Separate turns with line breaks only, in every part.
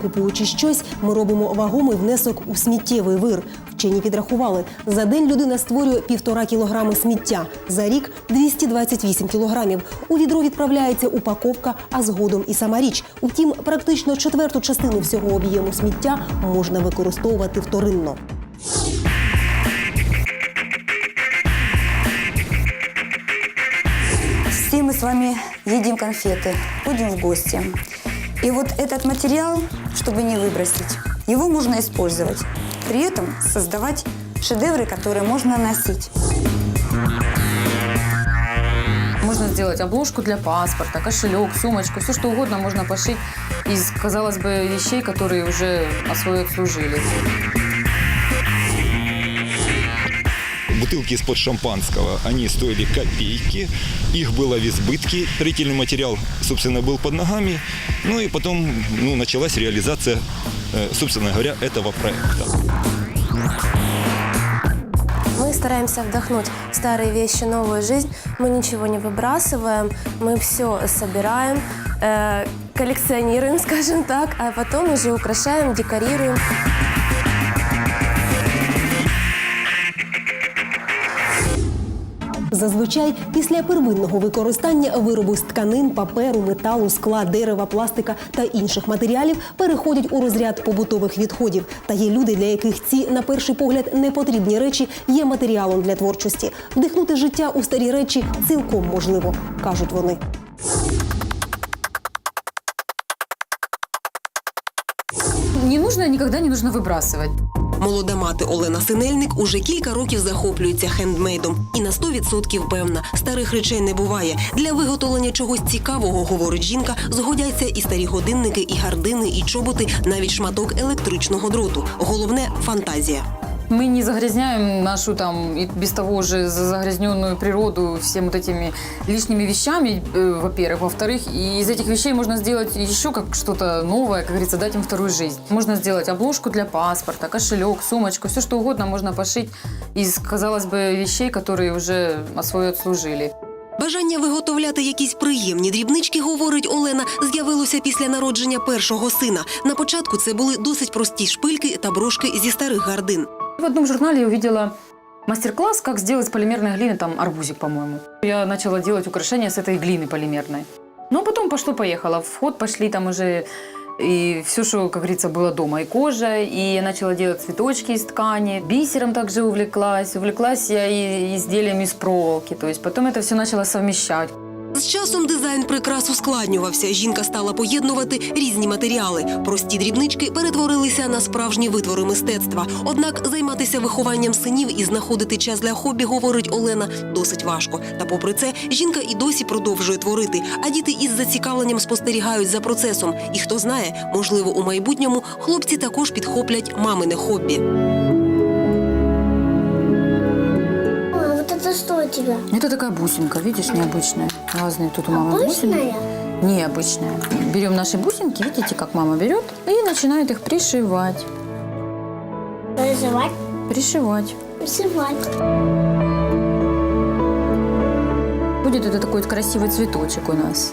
Щоденно купуючи щось, ми робимо вагомий внесок у сміттєвий вир. Вчені підрахували, за день людина створює півтора кілограми сміття, за рік 228 кілограмів. У відро відправляється упаковка, а згодом і сама річ. Утім, практично четверту частину всього об'єму сміття можна використовувати вторинно.
Все мы с вами едим конфеты, ходим в гости. И вот этот материал, чтобы не выбросить, его можно использовать. При этом создавать шедевры, которые можно носить.
Можно сделать обложку для паспорта, кошелек, сумочку, все что угодно можно пошить из, казалось бы, вещей, которые уже свое отслужили.
Бутылки из-под шампанского, они стоили копейки, их было в избытке, строительный материал, собственно, был под ногами, ну и потом ну, началась реализация, э, собственно говоря, этого проекта.
Мы стараемся вдохнуть старые вещи новую жизнь. Мы ничего не выбрасываем, мы все собираем, э, коллекционируем, скажем так, а потом уже украшаем, декорируем.
Зазвичай після первинного використання вироби з тканин, паперу, металу, скла, дерева, пластика та інших матеріалів переходять у розряд побутових відходів. Та є люди, для яких ці, на перший погляд, непотрібні речі є матеріалом для творчості. Вдихнути життя у старі речі цілком можливо, кажуть вони.
Не нужно, никогда не нужно выбрасывать.
Молода мати Олена Синельник уже кілька років захоплюється хендмейдом і на 100% певна, старих речей не буває. Для виготовлення чогось цікавого, говорить жінка, згодяться і старі годинники, і гардини, і чоботи, навіть шматок електричного дроту. Головне фантазія.
Мы не загрязняем нашу там и без того уже за- загрязненную природу всем вот этими лишними вещами, э, во-первых. Во-вторых, и из этих вещей можно сделать еще как что-то новое, как говорится, дать им вторую жизнь. Можно сделать обложку для паспорта, кошелек, сумочку, все что угодно можно пошить из, казалось бы, вещей, которые уже свое отслужили.
Бажання виготовляти якісь приємні дрібнички, говорить Олена, з'явилося після народження першого сина. На початку це були досить прості шпильки та брошки зі старих гардин.
В одном журнале я увидела мастер-класс, как сделать из полимерной глины, там арбузик, по-моему. Я начала делать украшения с этой глины полимерной. Ну, а потом пошло-поехало. В ход пошли там уже и все, что, как говорится, было дома. И кожа, и я начала делать цветочки из ткани. Бисером также увлеклась. Увлеклась я и изделиями из проволоки. То есть потом это все начала совмещать.
З часом дизайн прикрас ускладнювався. Жінка стала поєднувати різні матеріали. Прості дрібнички перетворилися на справжні витвори мистецтва. Однак займатися вихованням синів і знаходити час для хобі, говорить Олена, досить важко. Та попри це, жінка і досі продовжує творити. А діти із зацікавленням спостерігають за процесом. І хто знає, можливо, у майбутньому хлопці також підхоплять мамине хобі.
тебя?
Это такая бусинка, видишь, необычная. Разные тут у мамы бусины.
Обычная?
Необычная. Берем наши бусинки, видите, как мама берет, и начинает их пришивать.
Называть?
Пришивать.
Рисовать.
Будет это такой вот красивый цветочек у нас.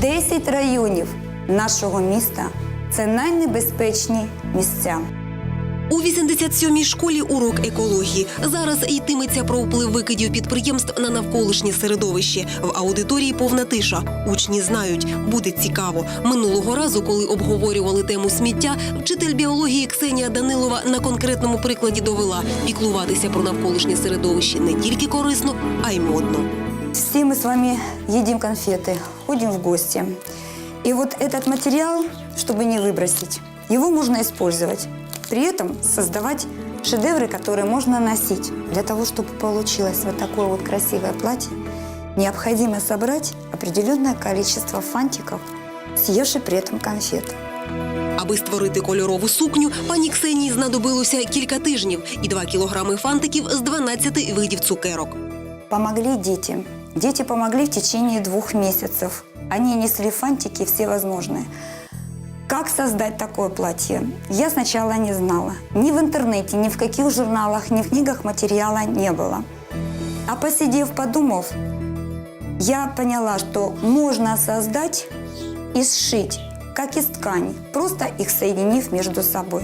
Десять районів нашого міста це найнебезпечні місця.
У 87-й школі урок екології. Зараз йтиметься про вплив викидів підприємств на навколишнє середовище. В аудиторії повна тиша. Учні знають, буде цікаво. Минулого разу, коли обговорювали тему сміття, вчитель біології Ксенія Данилова на конкретному прикладі довела піклуватися про навколишнє середовище не тільки корисно, а й модно.
Все мы с вами едим конфеты, ходим в гости. И вот этот материал, чтобы не выбросить, его можно использовать. При этом создавать шедевры, которые можно носить. Для того, чтобы получилось вот такое вот красивое платье, необходимо собрать определенное количество фантиков, съевши при этом конфеты.
Аби створити кольорову сукню, пані Ксенії знадобилося кілька тижнів і 2 кілограми фантиків з 12 видів цукерок.
Помогли дети. Дети помогли в течение двух месяцев. Они несли фантики всевозможные. Как создать такое платье? Я сначала не знала. Ни в интернете, ни в каких журналах, ни в книгах материала не было. А посидев, подумав, я поняла, что можно создать и сшить, как из ткани, просто их соединив между собой.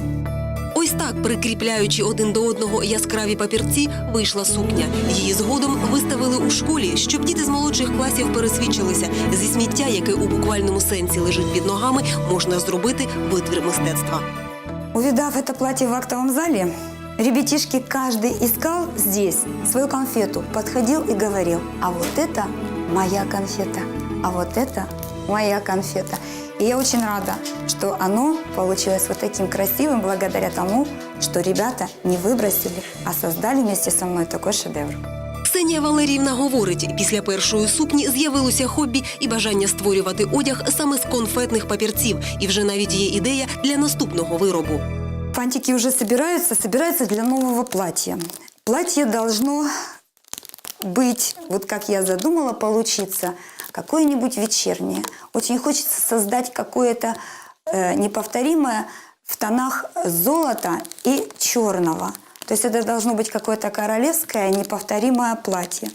Ось так, прикріпляючи один до одного яскраві папірці, вийшла сукня. Її згодом виставили у школі, щоб діти з молодших класів пересвідчилися. Зі сміття, яке у буквальному сенсі лежить під ногами, можна зробити витвір мистецтва.
Увидав это платье в актовом зале, ребятишки каждый искал здесь свою конфету, подходил и говорил, а вот это моя конфета, а вот это моя конфета. И я очень рада, что оно получилось вот таким красивым благодаря тому, что ребята не выбросили, а создали вместе со мной такой шедевр.
Ксенія Валеріївна говорить, після першої сукні з'явилося хобі і бажання створювати одяг саме з конфетних папірців. І вже навіть є ідея для наступного виробу.
Фантики уже собираются, собираются для нового платья. Платье должно быть, вот как я задумала, получиться какое-нибудь вечернее. Очень хочется создать какое-то э, неповторимое в тонах золота и черного. То есть это должно быть какое-то королевское неповторимое платье.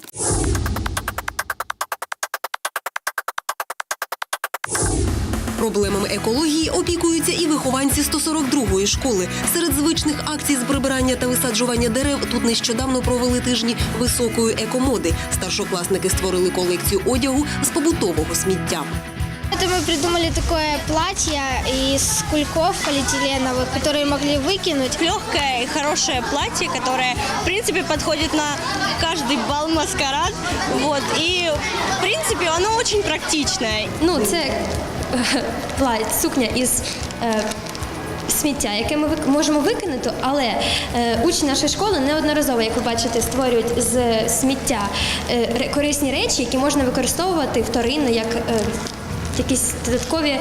Проблемами екології опікуються і вихованці 142-ї школи. Серед звичних акцій з прибирання та висаджування дерев тут нещодавно провели тижні високої екомоди. Старшокласники створили колекцію одягу з побутового сміття.
Это мы придумали такое платье из кульков полиэтиленовых, которые могли выкинуть.
легкое и хорошее платье, которое, в принципе, подходит на каждый бал маскарад. Вот. И, в принципе, оно очень практичное.
Ну, це е, плать, сукня із е, сміття, яке ми можемо викинути, але е, учні нашої школи неодноразово, як ви бачите, створюють з сміття е, корисні речі, які можна використовувати вторинно як якісь додаткові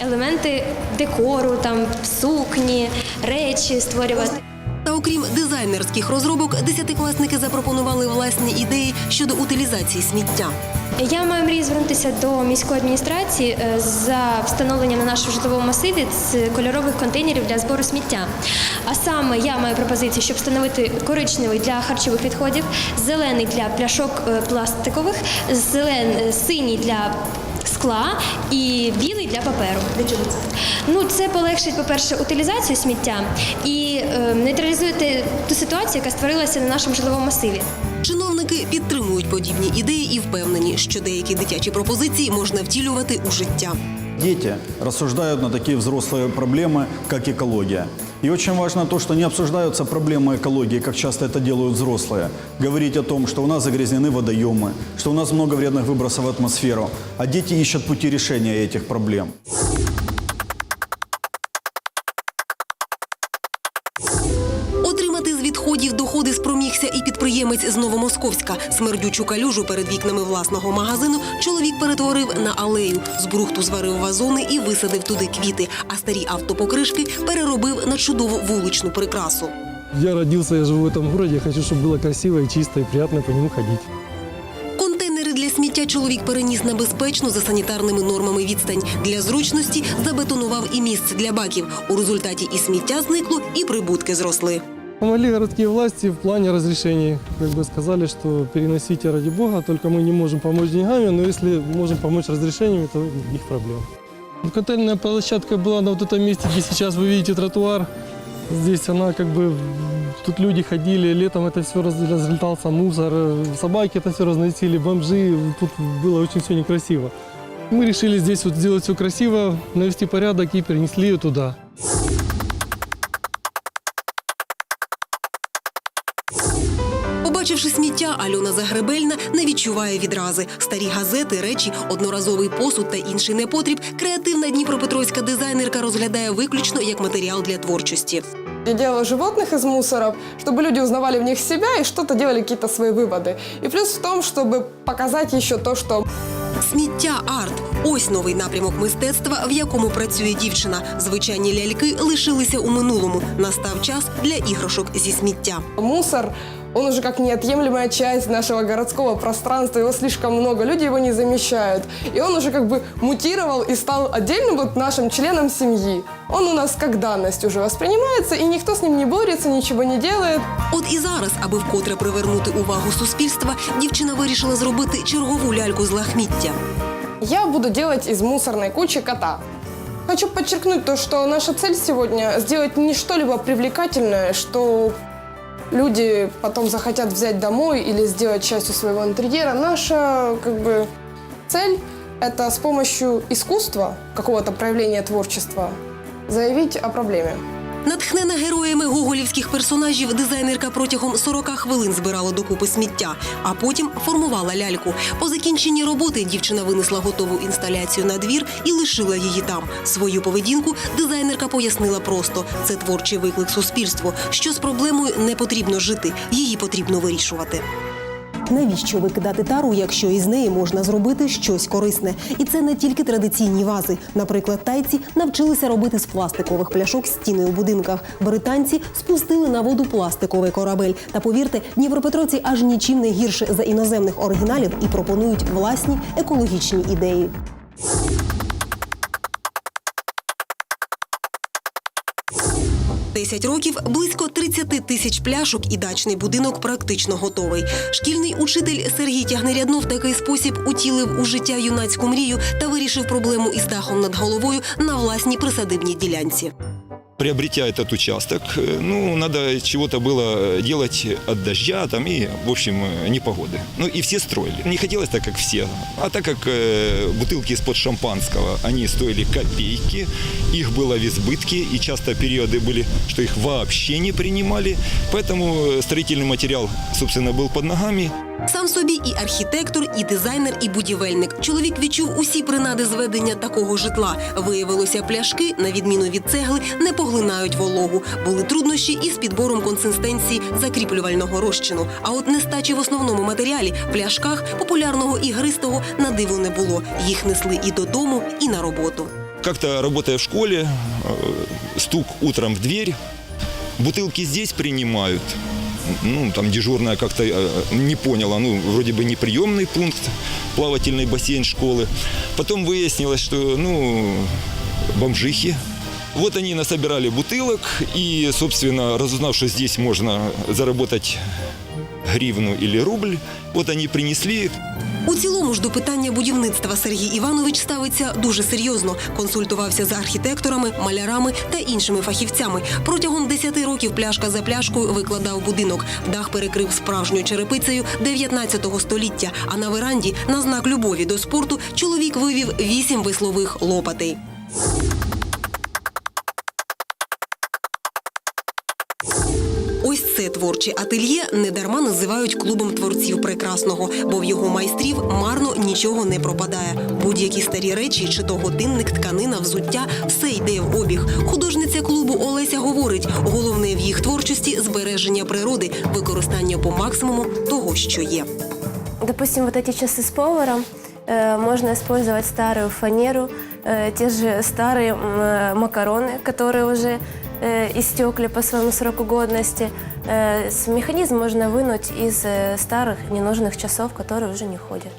елементи декору, там сукні, речі створювати.
Та окрім дизайнерських розробок, десятикласники запропонували власні ідеї щодо утилізації сміття.
Я маю мрію звернутися до міської адміністрації е, за встановленням на нашому житловому масиві з кольорових контейнерів для збору сміття. А саме я маю пропозицію, щоб встановити коричневий для харчових відходів, зелений для пляшок е, пластикових, зелен, синій для скла і білий для паперу. Для чого це? Ну це полегшить, по-перше, утилізацію сміття і е, нейтралізує ту ситуацію, яка створилася на нашому житловому масиві.
Чиновники підтримують подібні ідеї і впевнені, що деякі дитячі пропозиції можна втілювати у життя
Дети рассуждают на такие взрослые проблемы, как экология. И очень важно то, что не обсуждаются проблемы экологии, как часто это делают взрослые. Говорить о том, что у нас загрязнены водоемы, что у нас много вредных выбросов в атмосферу, а дети ищут пути решения этих проблем.
спромігся і підприємець з Новомосковська. Смердючу калюжу перед вікнами власного магазину чоловік перетворив на алею. З брухту зварив вазони і висадив туди квіти. А старі автопокришки переробив на чудову вуличну прикрасу.
Я родился, я живу в этом городе, я хочу, чтобы было красиво и чисто, и приятно по нему ходить.
Контейнери для сміття чоловік переніс на безпечну за санітарними нормами відстань. Для зручності забетонував і місце для баків. У результаті і сміття зникло, і прибутки зросли.
Помогли городские власти в плане разрешений. Как бы сказали, что переносите ради бога, только мы не можем помочь деньгами, но если можем помочь разрешениями, то их проблем. Ну, Контейнерная площадка была на вот этом месте, где сейчас вы видите тротуар. Здесь она как бы, тут люди ходили, летом это все разлетался мусор, э, собаки это все разносили, бомжи, тут было очень все некрасиво. Мы решили здесь вот сделать все красиво, навести порядок и перенесли ее туда.
Альона Загребельна не відчуває відрази. Старі газети, речі, одноразовий посуд та інший непотріб. Креативна дніпропетровська дизайнерка розглядає виключно як матеріал для творчості.
Я делала животных из мусоров, чтобы люди узнавали в них себя и что-то делали какие-то свои выводы. И плюс в том, чтобы показать еще то, что
Сміття арт Ось новий напрямок мистецтва, в якому працює дівчина. Звичайні ляльки лишилися у минулому. Настав час для іграшок зі сміття.
Мусор, он уже как неотъемлемая часть нашего городского пространства, его слишком много, люди его не замечают. И он уже как бы мутировал и стал отдельным вот нашим членом семьи. Он у нас как данность уже воспринимается, и никто с ним не борется, ничего не делает.
От і зараз, аби вкотре привернути увагу суспільства, дівчина вирішила зробити чергову ляльку з лахміття.
Я буду делать из мусорной кучи кота. Хочу подчеркнуть то, что наша цель сегодня сделать не что-либо привлекательное, что люди потом захотят взять домой или сделать частью своего интерьера. Наша как бы цель – это с помощью искусства, какого-то проявления творчества, заявить о проблеме.
Натхнена героями гоголівських персонажів, дизайнерка протягом 40 хвилин збирала докупи сміття, а потім формувала ляльку. По закінченні роботи дівчина винесла готову інсталяцію на двір і лишила її там. Свою поведінку дизайнерка пояснила просто: це творчий виклик суспільству. Що з проблемою не потрібно жити, її потрібно вирішувати. Навіщо викидати тару, якщо із неї можна зробити щось корисне? І це не тільки традиційні вази. Наприклад, тайці навчилися робити з пластикових пляшок стіни у будинках. Британці спустили на воду пластиковий корабель. Та повірте, дніпропетровці аж нічим не гірше за іноземних оригіналів і пропонують власні екологічні ідеї. Десять років близько 30 тисяч пляшок і дачний будинок практично готовий. Шкільний учитель Сергій Тягнеряднов в такий спосіб утілив у життя юнацьку мрію та вирішив проблему із дахом над головою на власній присадибній ділянці
Приобретя этот участок, э, ну, надо чего-то было делать от дождя там и, в общем, э, непогоды. Ну, и все строили. Не хотелось так, как все. А так как э, бутылки из-под шампанского, они стоили копейки, их было в избытке, и часто периоды были, что их вообще не принимали. Поэтому э, строительный материал, собственно, был под ногами.
Сам собі і архітектор, і дизайнер, і будівельник. Чоловік відчув усі принади зведення такого житла. Виявилося, пляшки, на відміну від цегли, не поглинають вологу. Були труднощі із підбором консистенції закріплювального розчину. А от нестачі в основному матеріалі пляшках популярного ігристого на диво не було. Їх несли і додому, і на роботу.
Как-то работая в школе, э, стук утром в дверь, бутылки здесь принимают Ну, там дежурная как-то э, не поняла, ну, вроде бы не приемный пункт, плавательный бассейн школы. Потом выяснилось, что, ну, бомжихи. Вот они насобирали бутылок и, собственно, разузнав, что здесь можно заработать гривну или рубль, вот они принесли,
у цілому ж до питання будівництва Сергій Іванович ставиться дуже серйозно. Консультувався з архітекторами, малярами та іншими фахівцями. Протягом 10 років пляшка за пляшкою викладав будинок. Дах перекрив справжньою черепицею 19 століття. А на веранді, на знак любові до спорту, чоловік вивів вісім веслових лопатей. Ось це творче ательє недарма називають клубом творців прекрасного, бо в його майстрів марно нічого не пропадає. Будь-які старі речі, чи то годинник, тканина, взуття, все йде в обіг. Художниця клубу Олеся говорить: головне в їх творчості збереження природи, використання по максимуму того, що є.
Допустим, вот эти часы с поваром, э, можно использовать старую фанеру, э, те же старые м, э, макароны, которые уже э, истекли по своему сроку годности. Э, механизм можно вынуть из э, старых ненужных часов, которые уже не ходят.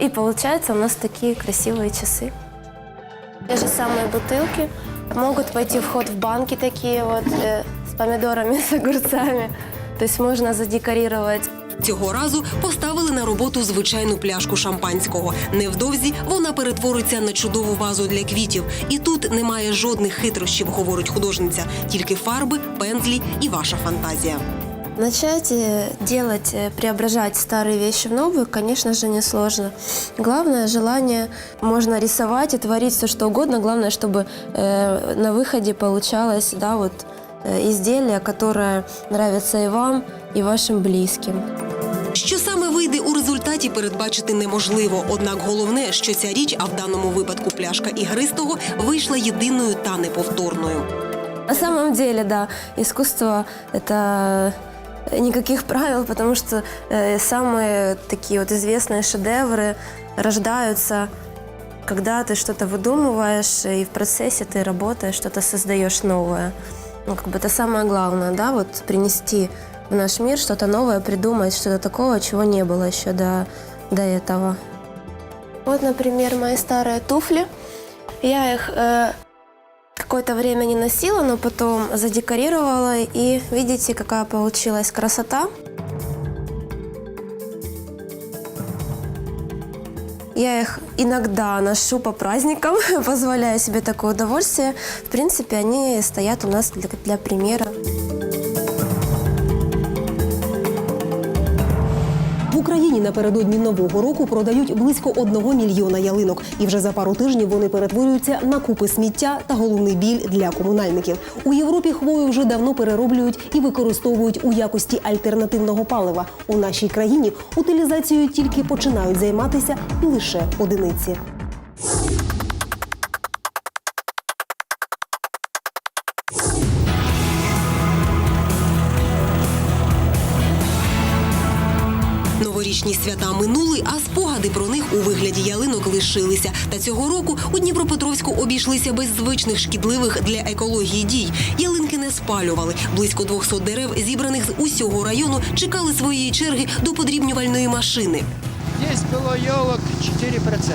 И получается у нас такие красивые часы. Те же самые бутылки могут пойти в ход в банки такие вот э, с помидорами, с огурцами. То есть можно задекорировать
Цього разу поставили на роботу звичайну пляшку шампанського. Невдовзі вона перетвориться на чудову вазу для квітів. І тут немає жодних хитрощів, говорить художниця, тільки фарби, пензлі і ваша фантазія.
Начать э, делать, э, преображать старые вещи в новые, конечно же, несложно. Главное желание, можно рисовать и творить все что угодно. Главное, чтобы э, на выходе получалось, да, вот э, изделие, которое нравится и вам, и вашим близким.
Що саме вийде у результаті, передбачити неможливо. Однак головне, що ця річ, а в даному випадку пляшка ігристого, вийшла єдиною та неповторною.
На самом деле, да, искусство – это никаких правил, потому что э, самые такие вот известные шедевры рождаются, когда ты что-то выдумываешь, и в процессе ты работаешь, что-то создаешь новое. Ну, как бы это самое главное, да, вот принести в наш мир что-то новое, придумать что-то такого, чего не было еще до, до этого. Вот, например, мои старые туфли. Я их э, какое-то время не носила, но потом задекорировала, и видите, какая получилась красота. Я их иногда ношу по праздникам, позволяю себе такое удовольствие. В принципе, они стоят у нас для, для примера.
Україні напередодні нового року продають близько одного мільйона ялинок, і вже за пару тижнів вони перетворюються на купи сміття та головний біль для комунальників. У Європі хвою вже давно перероблюють і використовують у якості альтернативного палива. У нашій країні утилізацією тільки починають займатися і лише одиниці. спогади про них у вигляді ялинок лишилися. Та цього року у Дніпропетровську обійшлися без звичних шкідливих для екології дій. Ялинки не спалювали. Близько 200 дерев, зібраних з усього району, чекали своєї черги до подрібнювальної машини.
Здесь было елок 4%.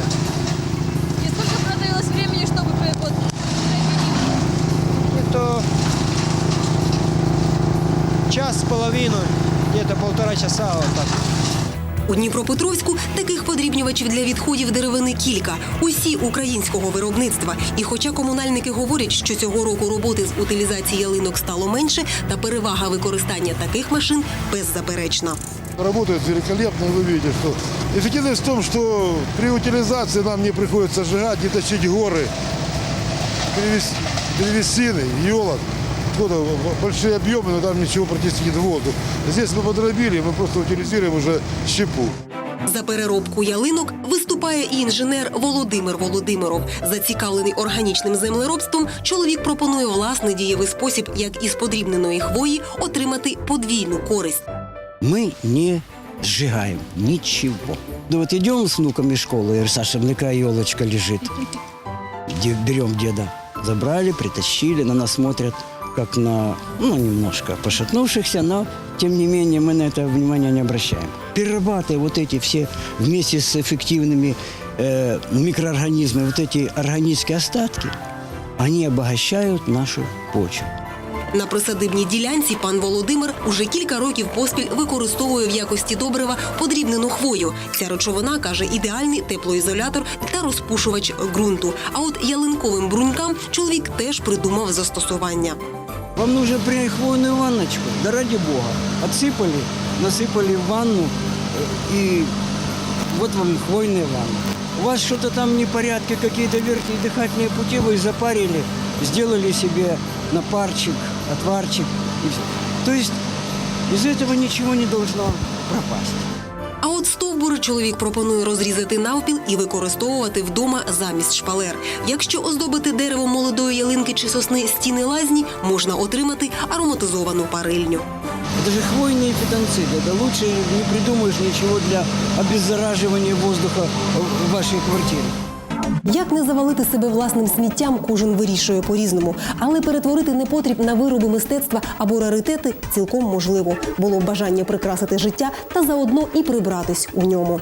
И сколько понадобилось времени, чтобы вот,
Это час с половиной, где-то полтора часа вот так.
У Дніпропетровську таких подрібнювачів для відходів деревини кілька. Усі українського виробництва. І хоча комунальники говорять, що цього року роботи з утилізації ялинок стало менше, та перевага використання таких машин беззаперечна.
Работает великолепно, и вы видите, что эффективность в том, что при утилизации нам не приходится сжигать, не тащить горы, древес- древесины, елок. Откуда в- большие объемы, но там ничего практически нет в воздух. Здесь мы подробили, мы просто утилизируем уже щепу.
За переробку ялинок виступає і інженер Володимир Володимиров. Зацікавлений органічним землеробством, чоловік пропонує власний дієвий спосіб, як із подрібненої хвої отримати подвійну користь.
Мы не сжигаем ничего. Да вот идем с внуками в школу, я говорю, Саша, какая елочка лежит. Де- Берем деда. Забрали, притащили, на нас смотрят, как на, ну, немножко пошатнувшихся, но, тем не менее, мы на это внимания не обращаем. Перерабатывая вот эти все вместе с эффективными э, микроорганизмами, вот эти органические остатки, они обогащают нашу почву.
На присадибній ділянці пан Володимир уже кілька років поспіль використовує в якості добрива подрібнену хвою. Ця речовина каже ідеальний теплоізолятор та розпушувач ґрунту. А от ялинковим брунькам чоловік теж придумав застосування.
Вам нужно принять хвойную ванночку, да ради бога. Отсыпали, насыпали в ванну, э, и вот вам хвойная ванна. У вас что-то там непорядки, какие-то верхние дыхательные пути вы запарили, сделали себе напарчик, отварчик и все. То есть из этого ничего не должно пропасть.
А от стовбури чоловік пропонує розрізати навпіл і використовувати вдома замість шпалер. Якщо оздобити дерево молодої ялинки чи сосни стіни лазні, можна отримати ароматизовану парильню.
Это же хвойные фитонциды. Да лучше не придумаешь ничего для обеззараживания воздуха в вашей квартире.
Як не завалити себе власним сміттям, кожен вирішує по-різному, але перетворити непотріб на вироби мистецтва або раритети цілком можливо. Було бажання прикрасити життя та заодно і прибратись у ньому.